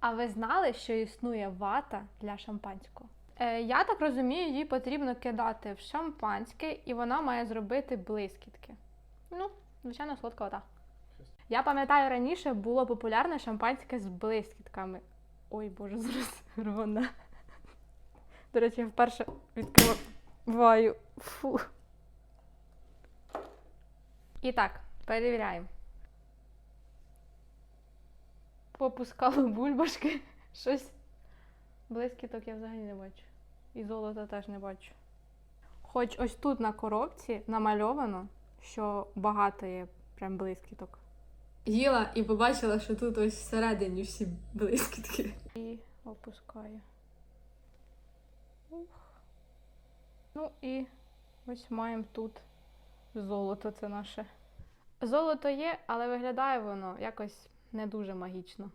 А ви знали, що існує вата для шампанського? Е, я так розумію, її потрібно кидати в шампанське, і вона має зробити блискітки. Ну, звичайно, солодка вода. Я пам'ятаю, раніше було популярне шампанське з блискітками. Ой, боже, зараз рвона. До речі, я вперше відкриваю. Фу. І так, перевіряємо. Попускало бульбашки. Щось. Блискіток я взагалі не бачу. І золота теж не бачу. Хоч ось тут на коробці намальовано, що багато є прям блискіток. Їла і побачила, що тут ось всередині всі блискітки. І опускаю. Ух. Ну і ось маємо тут золото це наше. Золото є, але виглядає воно якось не дуже магічно.